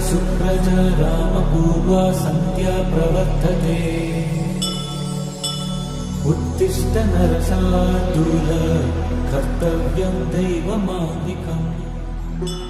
सुप्रजा रामपूर्वा सन्ध्या प्रवर्तते। उत्तिष्ठ नरशार्दूल कर्तव्यं दैवमादिकम्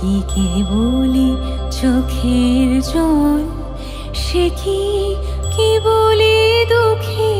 কি বলি চোখের জল সে কি বলি বলি